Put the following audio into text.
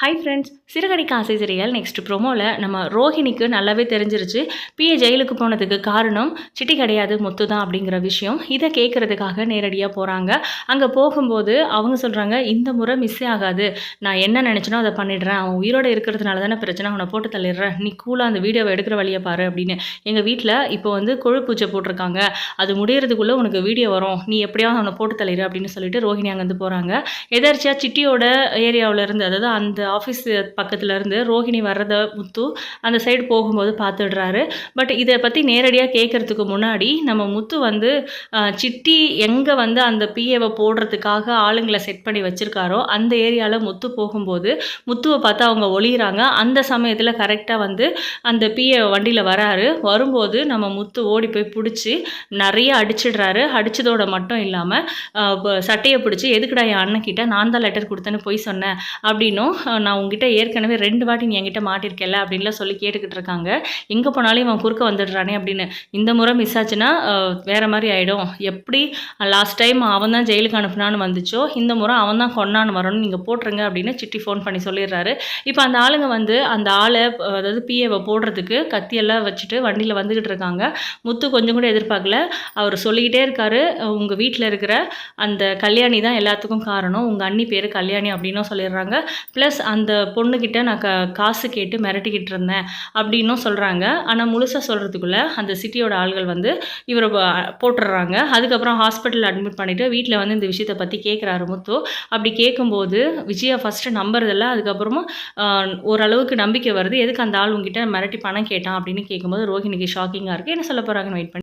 Hi friends சிறுகடிக்கு ஆசை சிறியல் next ப்ரோமோவில் நம்ம ரோஹிணிக்கு நல்லாவே தெரிஞ்சிருச்சு. பிஏ ஜெயிலுக்கு போனதுக்கு காரணம் சிட்டி கிடையாது முத்து தான் அப்படிங்கிற விஷயம். இதை கேட்குறதுக்காக நேரடியாக போகிறாங்க அங்கே போகும்போது அவங்க சொல்கிறாங்க இந்த முறை மிஸ்ஸே ஆகாது. நான் என்ன நினச்சினோ அதை பண்ணிடுறேன். அவன் உயிரோடு இருக்கிறதுனால தானே பிரச்சனை. அவனை போட்டு தள்ளிடுறேன். நீ கூலாக அந்த வீடியோவை எடுக்கிற வழியை பாரு அப்படின்னு. எங்கள் வீட்டில் இப்போ வந்து கொழு பூஜை போட்டிருக்காங்க. அது முடியறதுக்குள்ளே உனக்கு வீடியோ வரும். நீ எப்படியாவது அவனை போட்டு தள்ளிடு அப்படின்னு சொல்லிட்டு ரோஹிணி அங்கேருந்து போகிறாங்க எதாச்சியாக சிட்டியோட ஏரியாவில் இருந்து அதாவது அந்த ஆஃபீஸ் பக்கத்துலேருந்து ரோஹிணி வர்றத முத்து அந்த சைடு போகும்போது பார்த்துடுறாரு. பட் இதை பற்றி நேரடியாக கேட்குறதுக்கு முன்னாடி நம்ம முத்து வந்து சிட்டி எங்கே வந்து அந்த பிஏவை போடுறதுக்காக ஆளுங்களை செட் பண்ணி வச்சுருக்காரோ அந்த ஏரியாவில் முத்து போகும்போது முத்துவை பார்த்து அவங்க ஒளியிறாங்க. அந்த சமயத்தில் கரெக்டாக வந்து அந்த பிஏ வண்டியில் வராரு. வரும்போது நம்ம முத்து ஓடி போய் பிடிச்சி நிறைய அடிச்சிடுறாரு. அடிச்சதோட மட்டும் இல்லாமல் சட்டையை பிடிச்சி எதுக்குடா என் அண்ணன் கிட்ட நான் தான் லெட்டர் கொடுத்தேன்னு போய் சொன்னேன் அப்படின்னும் நான் உங்ககிட்ட ஏற்கனவே ரெண்டு வாட்டி நீ என்கிட்ட மாட்டிருக்கல அப்படின்லாம் சொல்லி கேட்டுக்கிட்டு இருக்காங்க. எங்கே போனாலும் இவன் குறுக்க வந்துடுறானே அப்படின்னு. இந்த முறை மிஸ் ஆச்சுன்னா வேறு வேற மாதிரி ஆகிடும் எப்படி? லாஸ்ட் டைம் அவன் தான் ஜெயிலுக்கு அனுப்புனான்னு வந்துச்சோ? இந்த முறை அவன் தான் கொண்டான்னு வரணும்னு நீங்கள் போட்டுருங்க அப்படின்னு சிட்டி ஃபோன் பண்ணி சொல்லிடுறாரு. இப்போ அந்த ஆளுங்க வந்து அந்த ஆளை அதாவது பிஏவை போடுறதுக்கு கத்தியெல்லாம் வச்சுட்டு வண்டியில் வந்துக்கிட்டு இருக்காங்க. முத்து கொஞ்சம் கூட எதிர்பார்க்கல. அவர் சொல்லிக்கிட்டே இருக்காரு. உங்கள் வீட்டில் இருக்கிற அந்த கல்யாணி தான் எல்லாத்துக்கும் காரணம். உங்கள் அண்ணி பேர் கல்யாணி அப்படின்னும் சொல்லிடுறாங்க. ப்ளஸ் அந்த பொண்ணுக்கிட்ட நான் க காசு கேட்டு மிரட்டிக்கிட்டு இருந்தேன் அப்படின்னும் சொல்கிறாங்க ஆனால் முழுசாக சொல்கிறதுக்குள்ளே அந்த சிட்டியோட ஆள்கள் வந்து இவரை போட்டுடுறாங்க. அதுக்கப்புறம் ஹாஸ்பிட்டலில் அட்மிட் பண்ணிவிட்டு வீட்டில் வந்து இந்த விஷயத்தை பற்றி கேட்குறாரு முத்து. அப்படி கேட்கும்போது விஜயா ஃபஸ்ட்டு நம்புறதில்ல. அதுக்கப்புறமா ஓரளவுக்கு நம்பிக்கை வருது. எதுக்கு அந்த ஆள் உங்ககிட்ட மிரட்டி பணம் கேட்டான் அப்படின்னு கேட்கும்போது ரோஹிணிக்கு ஷாக்கிங்காக இருக்குது என்ன சொல்ல போகிறாங்கன்னு வெயிட் பண்ணி.